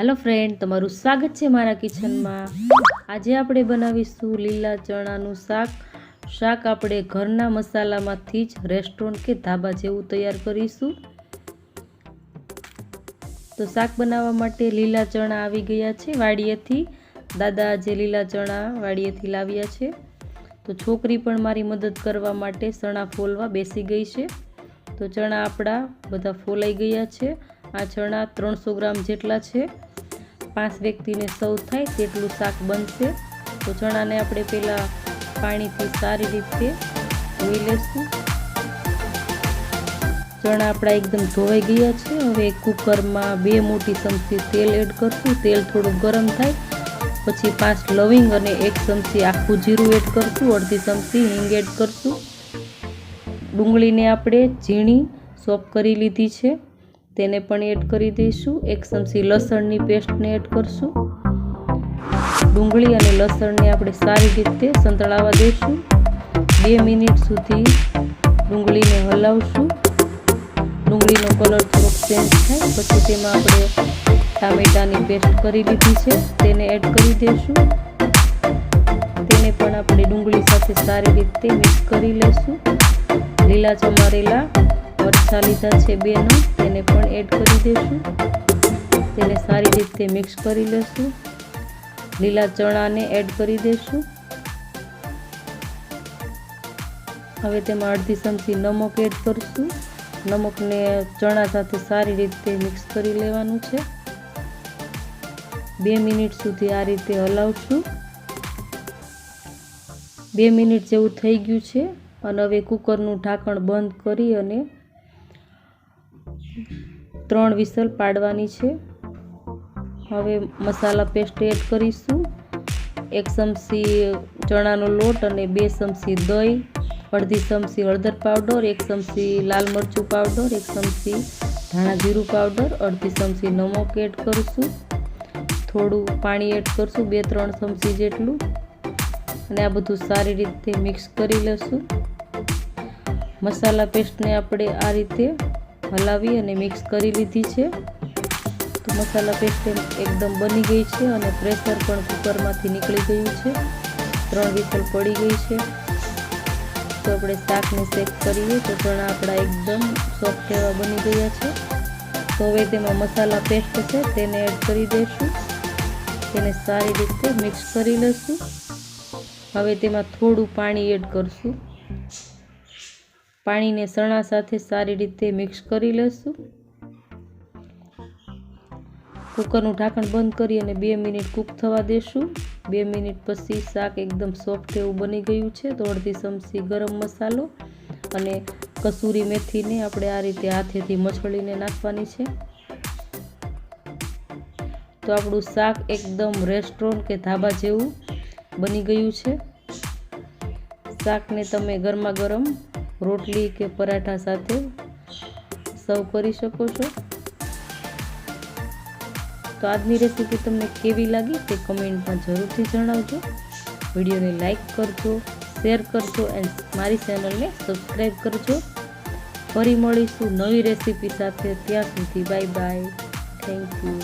હાલો friend તમારું સ્વાગત છે મારા કિચનમાં. આજે આપણે બનાવીશું લીલા ચણાનું શાક. શાક આપણે ઘરના મસાલામાંથી જ રેસ્ટોરન્ટ કે ધાબા જેવું તૈયાર કરીશું. તો શાક બનાવવા માટે લીલા ચણા આવી ગયા છે વાડીએથી. દાદા જે લીલા ચણા વાડીએથી લાવ્યા છે. તો છોકરી પણ મારી મદદ કરવા માટે ચણા ફોલવા બેસી ગઈ છે. તો ચણા આપણા બધા ફોલાઈ ગયા છે. આ ચણા ત્રણસો ગ્રામ જેટલા છે. પાંચ વ્યક્તિને સૌ થાય તેટલું શાક બનશે. તો ચણાને આપણે પહેલાં પાણીથી સારી રીતે ધોઈ લેશું. ચણા આપણા એકદમ ધોવાઈ ગયા છે. હવે કુકરમાં બે મોટી ચમચી તેલ એડ કરશું. તેલ થોડું ગરમ થાય, પછી પાંચ લવિંગ અને એક ચમચી આખું જીરું એડ કરશું. અડધી ચમચી હિંગ એડ કરશું. ડુંગળીને આપણે ઝીણી સોપ કરી લીધી છે. તેને પણ એડ કરી દઈશું. એક ચમચી લસણની પેસ્ટને એડ કરશું. ડુંગળી અને લસણને આપણે સારી રીતે સંતળાવા દઈશું. બે મિનિટ સુધી ડુંગળીને હલાવશું. ડુંગળીનો કલર થોડોક ચેન્જ થાય, પછી તેમાં આપણે ટામેટાની પેસ્ટ કરી લીધી છે, તેને એડ કરી દઈશું. તેને પણ આપણે ડુંગળી સાથે સારી રીતે મિક્સ કરી લઈશું લીલા ચમારેલા મરચાં લીધા છે બેનો, તેને પણ એડ કરી દઈશું તેને સારી રીતે મિક્સ કરી લઈશું લીલા ચણાને એડ કરી દઈશું હવે તેમાં અડધી ચમચી નમક એડ કરશું. નમકને ચણા સાથે સારી રીતે મિક્સ કરી લેવાનું છે. બે મિનિટ સુધી આ રીતે હલાવશું. બે મિનિટ જેવું થઈ ગયું છે અને હવે કુકરનું ઢાંકણ બંધ કરી અને ત્રણ વિસલ પાડવાની છે. હવે મસાલા પેસ્ટ એડ કરીશું. એક ચમચી ચણાનો લોટ અને બે ચમચી દહીં, અડધી ચમચી હળદર પાવડર, એક ચમચી લાલ મરચું પાવડર, એક ચમચી ધાણા જીરું પાવડર, અડધી ચમચી નમક એડ કરીશું. થોડું પાણી એડ કરીશું, બે ત્રણ ચમચી જેટલું. અને આ બધું સારી રીતે મિક્સ કરી લઈશું મસાલા પેસ્ટને આપણે આ રીતે હલાવી અને મિક્સ કરી લીધી છે. તો મસાલા પેસ્ટ એકદમ બની ગઈ છે અને પ્રેશર પણ કુકરમાંથી નીકળી ગયું છે. ત્રણ વિસલ પડી ગઈ છે. તો આપણે શાકને શેક કરીએ તો ચણા આપણા એકદમ સોફ્ટ એવા બની ગયા છે. તો હવે તેમાં મસાલા પેસ્ટ છે તેને એડ કરી દઈશું. તેને સારી રીતે મિક્સ કરી લઈશું. હવે તેમાં થોડું પાણી એડ કરશું. પાણીને સણા સાથે સારી રીતે મિક્સ કરી લઈશું કુકરનું ઢાંકણ બંધ કરી અને બે મિનિટ કૂક થવા દેશું. બે મિનિટ પછી શાક એકદમ સોફ્ટ એવું બની ગયું છે. તો અડધી ચમચી ગરમ મસાલો અને કસૂરી મેથીને આપણે આ રીતે હાથેથી મછળીને નાખવાની છે. તો આપણું શાક એકદમ રેસ્ટોરન્ટ કે ધાબા જેવું બની ગયું છે. શાકને તમે ગરમા ગરમ રોટલી કે પરાઠા સાથે સર્વ કરી શકો છો. તો આજની રેસીપી તમને કેવી લાગી તે કમેન્ટમાં જરૂરથી જણાવજો. વિડીયોને લાઈક કરજો શેર કરજો એન્ડ મારી ચેનલને સબસ્ક્રાઈબ કરજો. ફરી મળીશું નવી રેસીપી સાથે. ત્યાં સુધી બાય બાય થેન્ક યુ